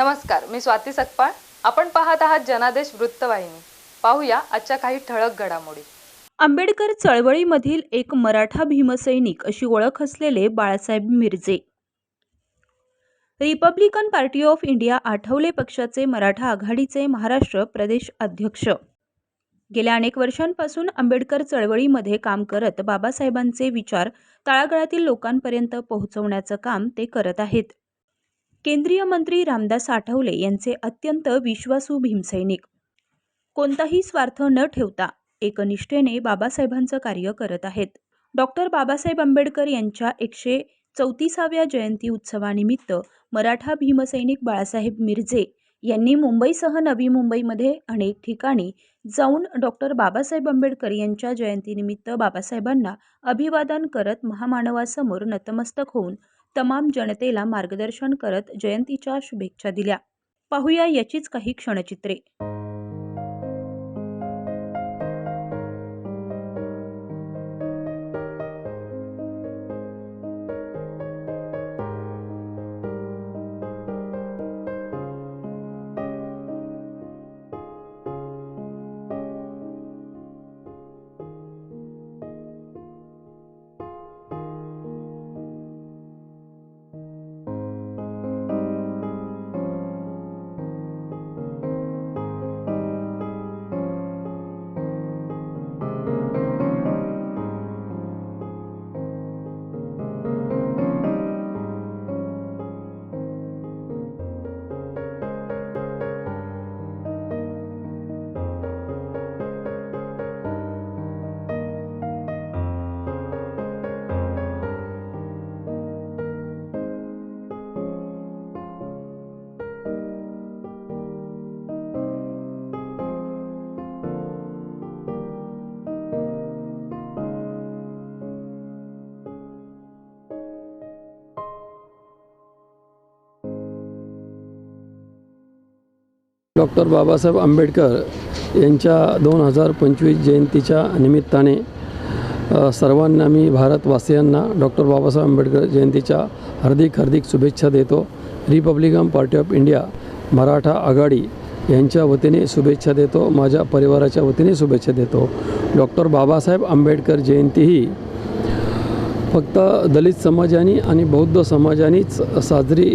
नमस्कार मी स्वाती सकपाळ. आपण पाहत आहात जनादेश वृत्तवाहिनी. पाहूया आजच्या काही ठळक घडामोडी. आंबेडकर चळवळीमधील एक मराठा भीमसैनिक अशी ओळख असलेले Balasaheb Mirje. Republican Party of India Athawale पक्षाचे मराठा आघाडीचे महाराष्ट्र प्रदेश अध्यक्ष. गेल्या अनेक वर्षांपासून आंबेडकर चळवळीमध्ये काम करत बाबासाहेबांचे विचार तळागाळातील लोकांपर्यंत पोहोचवण्याचं काम ते करत आहेत. केंद्रीय मंत्री रामदास आठवले यांचे अत्यंत विश्वासू भीमसैनिक. कोणताही स्वार्थ न ठेवता एकनिष्ठेने बाबासाहेबांचं कार्य करत आहेत. डॉक्टर बाबासाहेब आंबेडकर यांच्या एकशे चौतीसाव्या जयंती उत्सवानिमित्त मराठा भीमसैनिक बाळासाहेब मिरजे यांनी मुंबईसह नवी मुंबईमध्ये अनेक ठिकाणी जाऊन डॉक्टर बाबासाहेब आंबेडकर यांच्या जयंतीनिमित्त बाबासाहेबांना अभिवादन करत महामानवासमोर नतमस्तक होऊन तमाम जनतेला मार्गदर्शन करत जयंतीच्या शुभेच्छा दिल्या. पाहूया याचीच काही क्षणचित्रे. डॉक्टर बाबासाहेब आंबेडकर यांच्या दोन हजार पंचवीस जयंतीच्या निमित्ताने सर्वांना मी भारतवासियांना डॉक्टर बाबासाहेब आंबेडकर जयंतीच्या हार्दिक हार्दिक शुभेच्छा देतो. Republican Party of India Maratha आघाडी यांच्या वतीने शुभेच्छा देतो. माझ्या परिवाराच्या वतीने शुभेच्छा देतो. डॉक्टर बाबासाहेब आंबेडकर जयंती ही फक्त दलित समाजाने आणि बौद्ध समाजानेच साजरी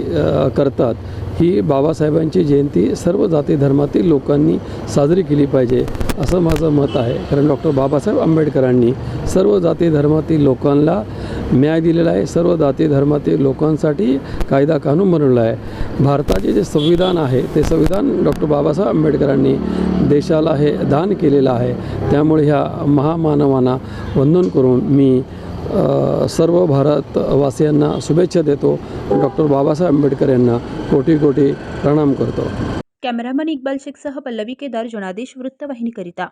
करतात. ही बाबासाहेबांची जयंती सर्व जाती धर्मातील लोकांनी साजरी केली पाहिजे असं माझं मत आहे. कारण डॉक्टर बाबासाहेब आंबेडकरांनी सर्व जाती धर्मातील लोकांना न्याय दिलेला आहे. सर्व जाती धर्मातील लोकांसाठी कायदा कानून बनवला आहे. भारताचे जे संविधान आहे ते संविधान डॉक्टर बाबासाहेब आंबेडकरांनी देशाला हे दान केलेलं आहे. त्यामुळे ह्या महामानवांना वंदन करून मी सर्व भारतवासियांना शुभेच्छा देतो. डॉक्टर बाबासाहेब आंबेडकर यांना कोटी कोटी प्रणाम करतो. कॅमेरामन इक्बाल शेखसह पल्लवी केदार जनादेश वृत्तवाहिनीकरिता.